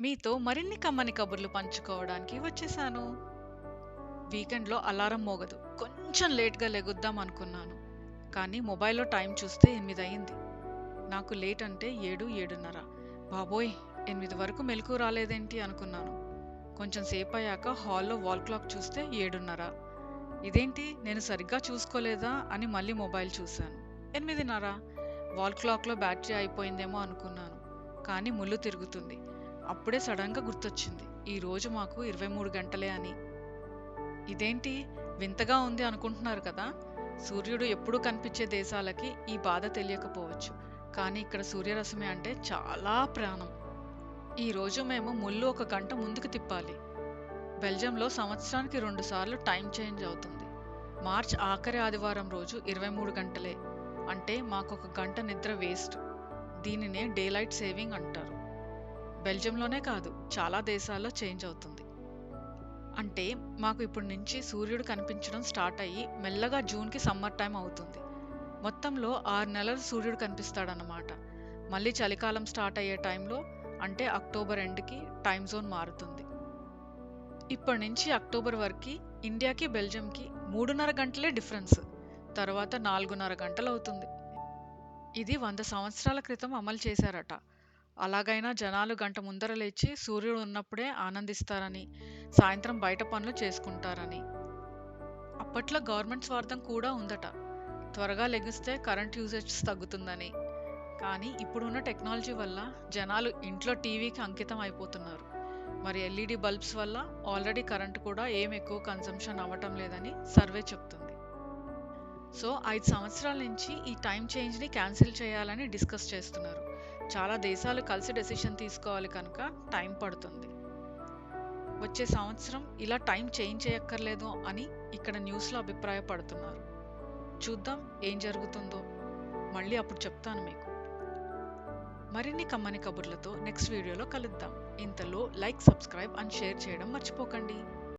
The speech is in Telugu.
మీతో మరిన్ని కమ్మని కబుర్లు పంచుకోవడానికి వచ్చేసాను. వీకెండ్లో అలారం మోగదు. కొంచెం లేట్గా లెగుద్దాం అనుకున్నాను. కానీ మొబైల్లో టైం చూస్తే ఎనిమిది అయింది నాకు లేట్ అంటే ఏడు ఏడున్నర. బాబోయ్ ఎనిమిది వరకు మెలకు రాలేదేంటి అనుకున్నాను. కొంచెం సేపు అయ్యాక హాల్లో వాల్ క్లాక్ చూస్తే ఏడున్నర. ఇదేంటి నేను సరిగ్గా చూసుకోలేదా అని మళ్ళీ మొబైల్ చూశాను. ఎనిమిదిన్నర. వాల్ క్లాక్లో బ్యాటరీ అయిపోయిందేమో అనుకున్నాను. కానీ ముళ్ళు తిరుగుతుంది. అప్పుడే సడన్గా గుర్తొచ్చింది. ఈ రోజు మాకు ఇరవై మూడు గంటలే అని. ఇదేంటి? వింతగా ఉంది అనుకుంటున్నారు కదా? సూర్యుడు ఎప్పుడూ కనిపించే దేశాలకి ఈ బాధ తెలియకపోవచ్చు. కానీ ఇక్కడ సూర్యరశ్మి అంటే చాలా ప్రాణం. ఈ రోజు మేము ముళ్ళు ఒక గంట ముందుకు తిప్పాలి. బెల్జియంలో సంవత్సరానికి రెండుసార్లు టైం చేంజ్ అవుతుంది. మార్చ్ ఆఖరి ఆదివారం రోజు ఇరవై మూడు గంటలే. అంటే మాకు ఒక గంట నిద్ర వేస్ట్. దీనినే డేలైట్ సేవింగ్ అంటారు. బెల్జియంలోనే కాదు చాలా దేశాల్లో చేంజ్ అవుతుంది. అంటే మాకు ఇప్పటి నుంచి సూర్యుడు కనిపించడం స్టార్ట్ అయ్యి మెల్లగా జూన్కి సమ్మర్ టైం అవుతుంది. మొత్తంలో ఆరు నెలలు సూర్యుడు కనిపిస్తాడన్నమాట. మళ్ళీ చలికాలం స్టార్ట్ అయ్యే టైంలో అంటే అక్టోబర్ ఎండ్కి టైం జోన్ మారుతుంది. ఇప్పటి నుంచి అక్టోబర్ వరకు ఇండియాకి బెల్జియంకి మూడున్నర గంటలే డిఫరెన్స్. తర్వాత నాలుగున్నర గంటలు అవుతుంది. ఇది వంద సంవత్సరాల క్రితం అమలు చేశారట. అలాగైనా జనాలు గంట ముందర లేచి సూర్యుడు ఉన్నప్పుడే ఆనందిస్తారని సాయంత్రం బయట పనులు చేసుకుంటారని. అప్పట్లో గవర్నమెంట్ స్వార్థం కూడా ఉందట. త్వరగా లెగిస్తే కరెంట్ యూసేజ్ తగ్గుతుందని. కానీ ఇప్పుడున్న టెక్నాలజీ వల్ల జనాలు ఇంట్లో టీవీకి అంకితం అయిపోతున్నారు. మరి ఎల్ఈడి బల్బ్స్ వల్ల ఆల్రెడీ కరెంట్ కూడా ఏం ఎక్కువ కన్సంప్షన్ అవ్వటం లేదని సర్వే చెప్తుంది. సో ఐదు సంవత్సరాల నుంచి ఈ టైం చేంజ్ని క్యాన్సిల్ చేయాలని డిస్కస్ చేస్తున్నారు. చాలా దేశాలు కలిసి డెసిషన్ తీసుకోవాలి కనుక టైం పడుతుంది. వచ్చే సంవత్సరం ఇలా టైం చేంజ్ చేయక్కర్లేదు అని ఇక్కడ న్యూస్లో అభిప్రాయపడుతున్నారు. చూద్దాం ఏం జరుగుతుందో. మళ్ళీ అప్పుడు చెప్తాను మీకు. మరిన్ని కమ్మని కబుర్లతో నెక్స్ట్ వీడియోలో కలుద్దాం. ఇంతలో లైక్ సబ్స్క్రైబ్ అండ్ షేర్ చేయడం మర్చిపోకండి.